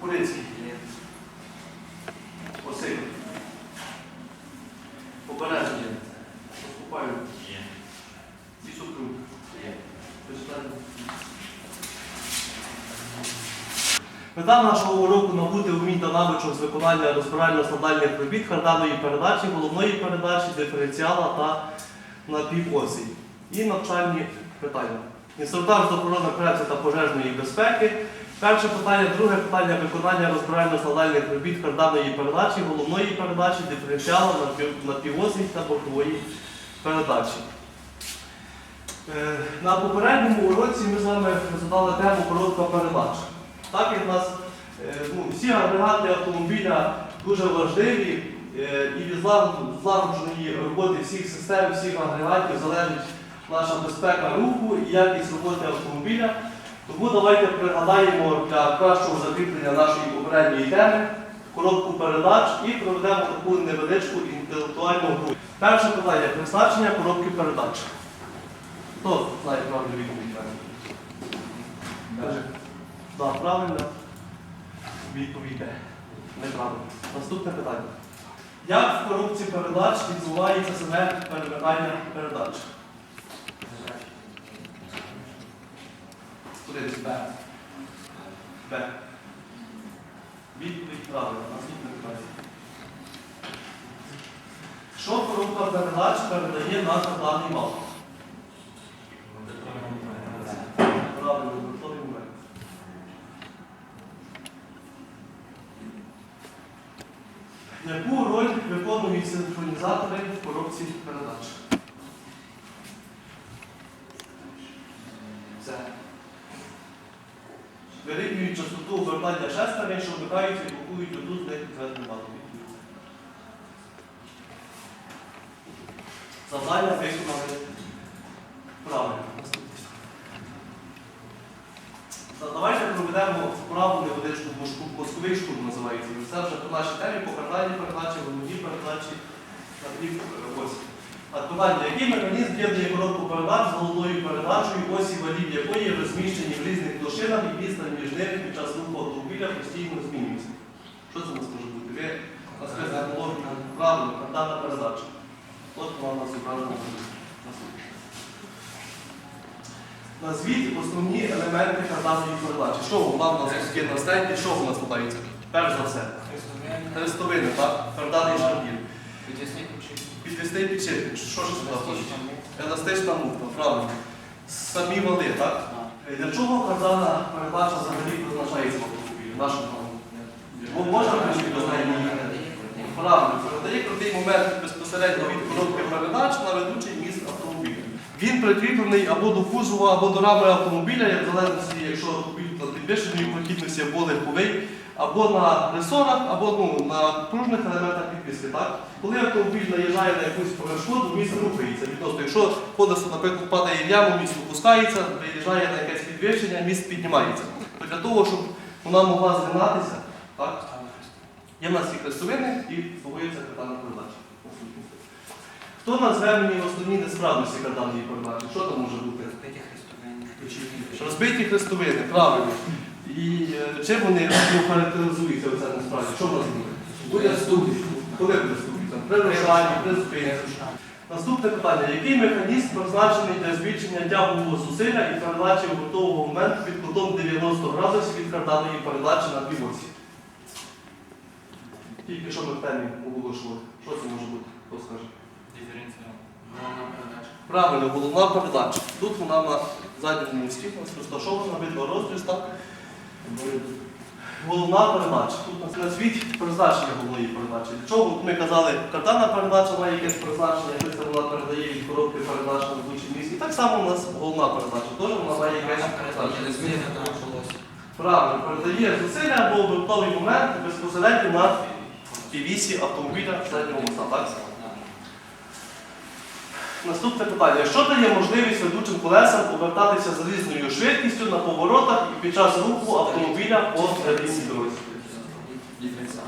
Курицький. Василь. Попередження. Поступаю. Лісокруг. Президент. Мета нашого уроку набути вмінь та навичок з виконання розбирально-складальних робіт карданої передачі, головної передачі, диференціала та напівосі. І навчальні питання. Інструктаж з охорони праці та пожежної безпеки. Перше питання, друге питання виконання розбирально-складальних робіт карданої передачі, головної передачі, диференціала, напів- напівосі та бокової передачі. Е, На попередньому уроці ми з вами задали тему коротка передача. Так як нас е, ну, всі агрегати автомобіля дуже важливі, е, і від злагод- злагодженої роботи всіх систем, всіх агрегатів залежить наша безпека руху і якість роботи автомобіля. Тому давайте пригадаємо для кращого закріплення нашої попередньої теми коробку передач і проведемо таку невеличку інтелектуальну гру. Перше питання призначення коробки передач. Хто знає правильну відповідь? Так, правильно. Відповідь Неправильно. Наступне питання. Як в коробці передач відбувається саме перемикання передач? Студент Б. Б. Відповідь правильна. Наступне питання. Що коробка передач передає на карданний вал? Правильно, готовий момент. Яку роль виконують синхронізатори в коробці передач? Все. Вирівнюють частоту обертання шестерень, що вмикають і блокують одну з них зведену вату. Завдання виконали правильно. Наступне. Та Давайте проведемо вправу невеличку мошку, мозковий штурм називається. Це вже по нашій темі, по кардальній передачі, головній передачі на дві ось. А питання, який механізм коробку передач з головною передачею, осі валів якої розміщені в різних площинах і відстань між ними під час руху автомобіля постійно змінюється? Що це у нас може бути? Ви розказуєте логіку, правильно, кардальна передача. От у нас зображена. Наступне. Назвіть основні елементи карданної передачі. Що вона в нас є на стенді, що в нас складається? Перш за все. Хрестовини, так? Карданий шарбір. Підвісний підшипник. Що ж сюди входить? Еластична муфта, правильно. Самі вали, так? Для чого кардана передача взагалі призначається в автомобілі? В нашому? Бо можна включити до неї? Правильно, передає крутий момент безпосередньо від коробки передач на ведучий міст автомобіля. Він прикріплений або до кузова, або до рами автомобіля, як в залежності, якщо автомобіль на підвищеній прохідності або легковий, або на ресорах, або ну, на пружних елементах підвіски. Так? Коли автомобіль наїжджає на якусь перешкоду, міст рухається. Відносно, якщо колесо, наприклад, падає в яму, міст опускається, виїжджає на якесь підвищення, міст піднімається. То для того, щоб вона могла згинатися, так? Є в нас ці хрестовини і слугується картана передача. Хто назве мені основні несправності картанної передачі? Що там може бути? Розбиті хрестовини, правильно. І е, чим вони характеризуються оця несправді? Що в нас буде? Буде ступінь. Коли буде ступінь? Там, При рушанні, при зупинці. Наступне питання. Який механізм призначений для збільшення тягового зусилля і передачі готового моменту під кутом 90 градусів від карданої передачі на півоці? Тільки що ми в темі оголошували. Що це може бути? Хто скаже? Правильно, головна передача. Тут вона на задньому місці розташована, видно розріз, так? Головна передача. Тут у нас назвіть призначення головної передачі. Для чого ми казали, картана передача має якесь призначення, це вона передає від коробки передач на ведучий місць. І так само у нас головна передача. Теж вона має якесь призначення. Правильно, передає зусилля або обертовий момент безпосередньо на півісі автомобіля середнього моста. Наступне питання. Що дає можливість ведучим колесам повертатися з різною швидкістю на поворотах і під час руху автомобіля по рельсі дорозі?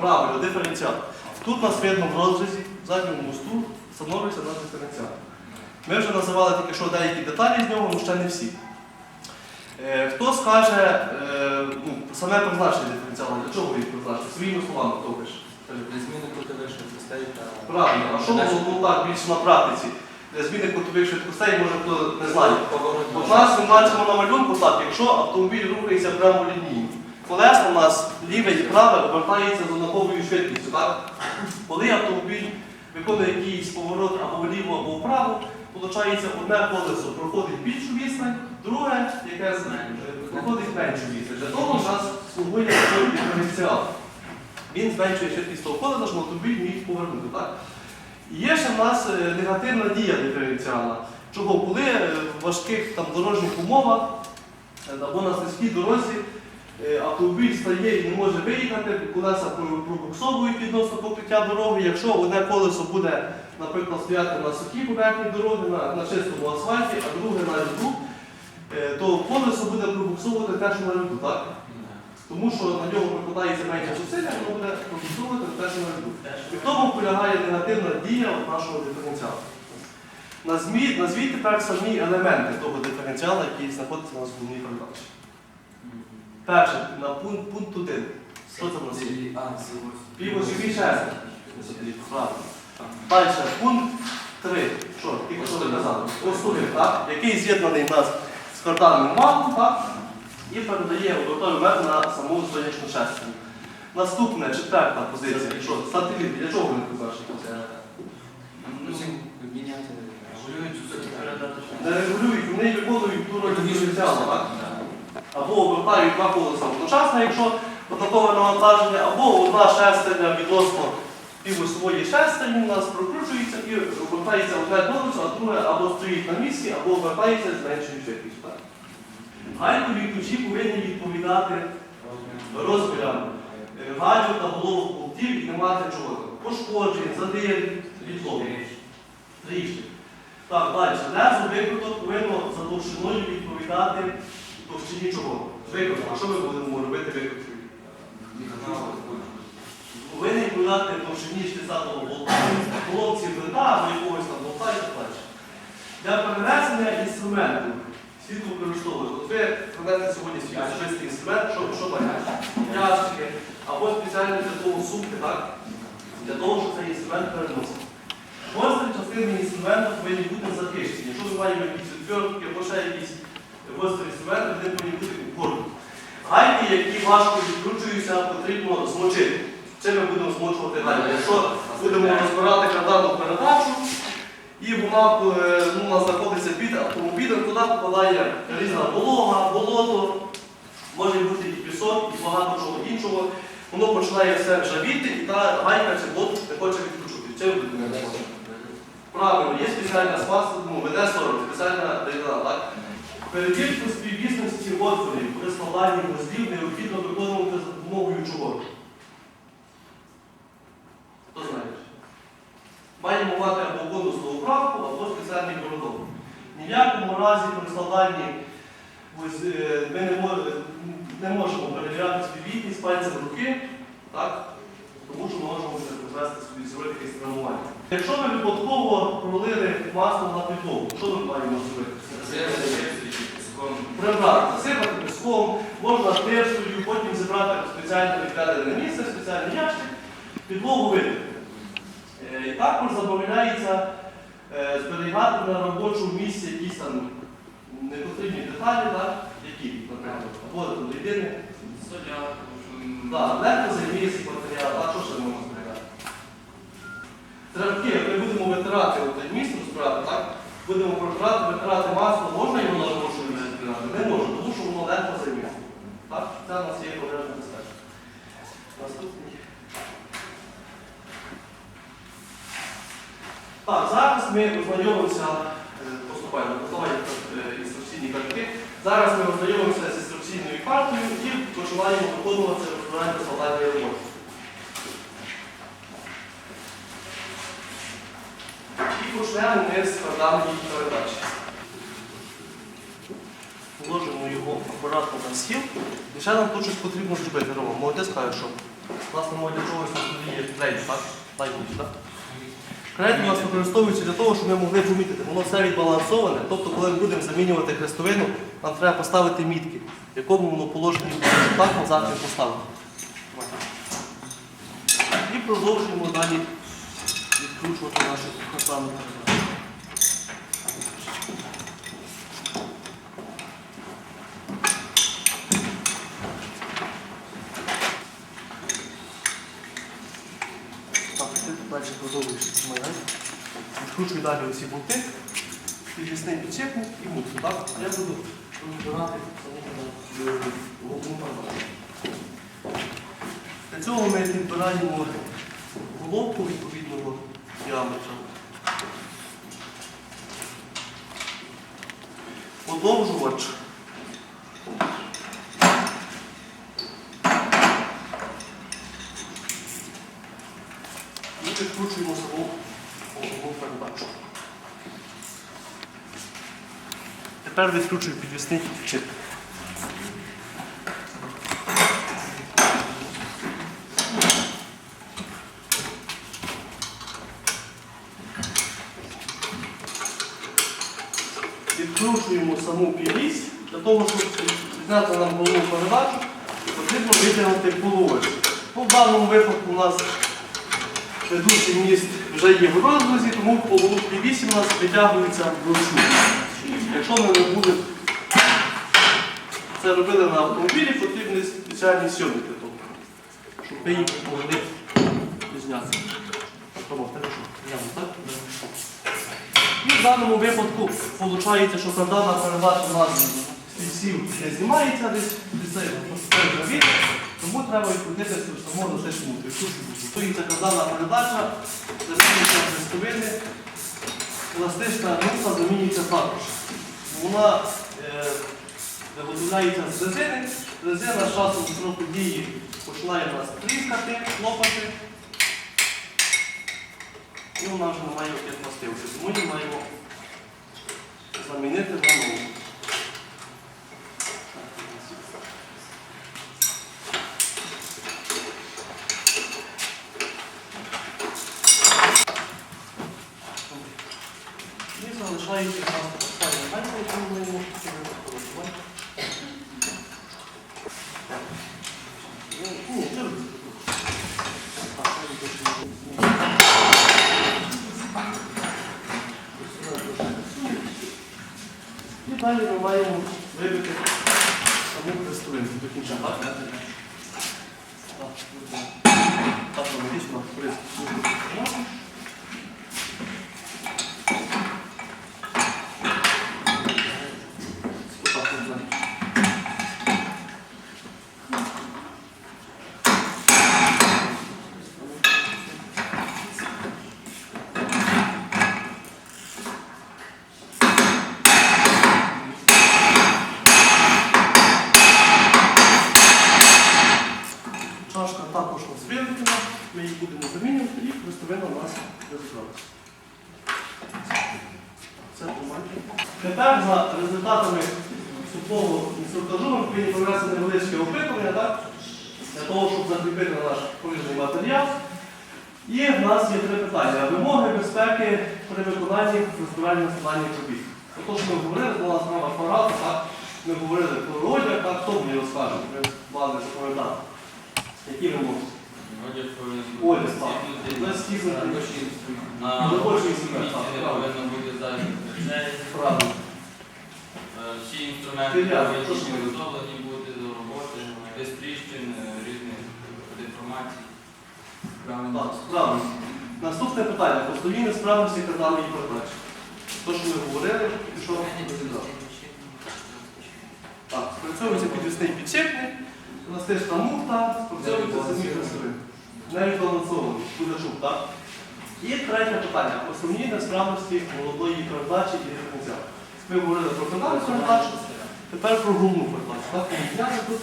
Правильно, диференціал. Тут нас видно в розрізі, в задньому мосту встановлюється наш диференціал. Ми вже називали тільки що деякі деталі з нього, але ще не всі. Е, Хто скаже, е, ну, Саме призначення диференціалу, для чого ви їх призначили? Своїми словами хто пише? Правильно, а що ну, так більше на практиці? Зміни кутових швидкостей, може хто не знає. У нас ми бачимо на малюнку так, якщо автомобіль рухається прямо лінійно, колеса у нас ліве і праве обертається з однаковою швидкістю. Так? Коли автомобіль виконує якийсь поворот або вліво, або вправо, виходить, одне колесо проходить більшу відстань, друге, яке проходить меншу відстань. Для того у нас слугує диференціал. Він зменшує швидкість того колеса, щоб автомобіль міг повернути. Так? Є ще в нас е, негативна дія диференціала. Чого? Коли е, в важких там, дорожніх умовах е, або на слизькій дорозі автомобіль стає і не може виїхати, колеса пробуксовують відносно покриття дороги. Якщо одне колесо буде, наприклад, стояти на сухій поверхні дороги, на, на чистому асфальті, а друге на льоду, е, то колесо буде пробуксовувати те, що на льоду. Так? Тому що на нього прикладається менше зусилля, воно буде пробуксовувати те, що на льоду. І в тому полягає негативна дія нашого диференціалу. Назвіть, назвіть тепер самі елементи того диференціалу, який знаходиться у нас в головній передачі. Перше, на пункт, пункт 1. Що це в нас. Півосьові шести. Правильно. Далі, пункт 3. Що, тільки що ви казали? Остовик, так? Який з'єднаний в нас з карданним валом, так? І передає обертовий метод на саму сонячну шестерню. Наступне, четверта позиція. Що? Сателіт, для чого вони перші? Ну. Не регулюють, вони виконують ту роль так? Або обертають два колеса одночасно, якщо однакове навантаження, або одна шестерня відносно півосьової шестерні у нас прокручується і обертається одне колесо, а друге або стоїть на місці, або обертається з меншою швидкістю. Гайкові ключі повинні відповідати розмірам е, та головок болтів і не мати чого. Пошкоджень, задир, відлоги. Трішки. Так, далі. Лезо викруток повинно за товщиною відповідати товщині чого? Викруток. А що ми будемо робити викруткою? Повинні відповідати товщині 60-го болта, винта або якогось там болта і так далі. Для перенесення інструменту слід використовувати. От ви принесли сьогодні свій особистий інструмент, що, що маєте? Ящики або спеціальні для того сумки, так? Для того, щоб цей інструмент переносити. Гострі частини інструменту повинні бути захищені. Якщо ми маємо якісь відвертки або ще якісь гострі інструменти, вони повинні бути упорні. Гайки, які важко відкручуються, потрібно змочити. Чим ми будемо змочувати гайки? Якщо будемо розбирати карданну передачу, і вона е, ну, у нас знаходиться під автомобілем, туди попадає різна волога, болото, може бути і пісок, і багато чого іншого. Воно починає все ржавіти, і та гайка чи болт не хоче. Чим ви будете змочувати? Правильно, є спеціальна смазка, ну, веде 40, спеціальна рідина, так? Перевірку співвісності отворів при складанні вузлів необхідно виконувати за допомогою чого? Хто знає? Маємо мати або конусну управку, або спеціальний бородок. Ні в разі при складанні вуз- е, ми не, мож- не можемо перевіряти співвітність пальцем руки, так? тому що ми можемо призвести собі зробити якесь травмування. Якщо ми випадково пролили масло на підлогу, що ми маємо зробити? Прибрати, засипати піском, можна тирсою, потім зібрати в спеціальне відведене місце, спеціальний ящик, підлогу вилити. Е, І також забороняється е, зберігати на робочому місці якісь там непотрібні деталі, так? які, наприклад, або там рідини. Так, легко займіється матеріал, а що ще можна зберігати? Травки, ми будемо витирати от місце розбирати, так? Будемо протирати, витирати масло, можна його зберігати? Не можна, тому що воно легко займіється. Так? Це у нас є пожежна безпека. Наступний. Так, зараз ми ознайомимося, Зараз ми ознайомимося з інструкційною картою і починаємо виконувати розбирання складання роботи. І почнемо ми з карданної передачі. Положимо його акуратно на стіл. І ще нам тут щось потрібно зробити. Рома, молодець каже, що власне для чогось на столі є клей, так? Мені сюди. Кредит у нас використовується для того, щоб ми могли помітити. Воно все відбалансоване. Тобто, коли ми будемо замінювати хрестовину, нам треба поставити мітки, в якому воно положені Так назад не поставити. І продовжуємо далі відкручувати нашу програму. Так, ти далі продовжуєш майдан. Відкручую далі усі болти, підвісний підчепник і муцу. так? А я буду розбирати саму головну парадку. Для цього ми підбираємо головку відповідного діаметра. Подовжувач. І відкручуємо саму головну передачу. Тепер відкручую підвісний підчепник. Відкручуємо саму півісь. Для того, щоб зняти нам головну передачу, потрібно витягнути полуось. Ну, в даному випадку у нас ведучий міст вже є в розрізі, тому полову півісі у нас витягується вручну. Якщо ми не будемо це робили на автомобілі, потрібні спеціальні сьомки для того, щоб ми їх могли зняти. Тому, хорошо, глянемо, так? І в даному випадку виходить, що кардана передача у нас не знімається десь десь цей гравіт, тому треба відповідати самого за це шмути. Стоїться кардана передача, замінюється хрестовини, еластична група замінюється також. Вона е, виготовляється з резини, резина з часом строку дії починає нас тріскати, лопати. І вона вже не має яких властивостей, тому її маємо замінити на нову. І залишається у нас остання гальма, яку ми маємо використовувати. Ні, це робити. Так, хай відпочине. І далі ми маємо вибити саму хрестовину до кінця. Так, Так, так, логічно, приз. Отак, от, так. Чашка також у нас виведена, ми її будемо замінювати і хрестовина у нас розібралася. Це помальки. Тепер за результатами супового інструктажу ми повинні провести невеличке опитування, так? для того, щоб закріпити наш пожежний матеріал. І в нас є три питання. Вимоги безпеки при виконанні розбиральних складання робіт. Отож, ми говорили, була справа апарату, так? ми говорили про одяг, так? хто мені розкаже, ви мали запам'ятати. Які вимоги? Одяг повинен стиснутий. На місці так, не повинно бути зайвих речей. Всі інструменти ви? підготовлені бути до роботи, без тріщин, різних деформацій. Так, правильно. Наступне питання. Постійні справності карданої передачі. То, що ми говорили, і що розглядали. Так, спрацьовується підвісний підшипник, еластична муфта, спрацьовується самі хрестовини. Не відбалансований, буде шум, так? І третє питання. Основні несправності молодої передачі і диференціалу. Ми говорили про кардану передачу, тепер про головну передачу. Так, поміняли тут.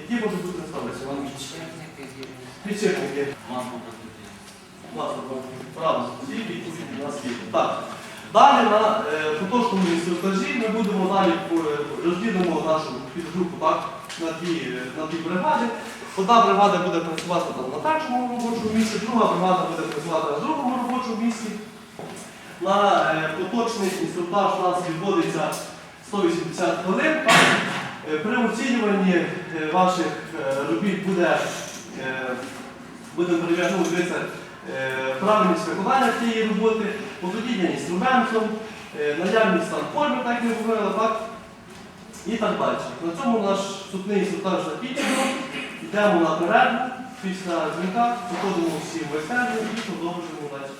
Які можуть бути несправності? Підшипники. Масло прокрутити. Власне, правда, всі відповіді у нас є. Так. Далі на е, поточному інструктажі ми будемо далі е, розділимо нашу підгрупу, так? на дві, на дві бригади. Одна бригада буде працювати там на першому робочому місці, друга бригада буде працювати на другому робочому місці. На е, поточний інструктаж у нас відводиться 180 хвилин. Е, При оцінюванні е, ваших робіт буде, будемо ну, дивіться, е, правильність виконання цієї роботи, володіння інструментом, наявність там форми, так як ми говорили, так? І так далі. На цьому наш вступний інструктаж закінчено. Йдемо на перерву. Після дзвінка виходимо всі в майстерню і продовжуємо далі.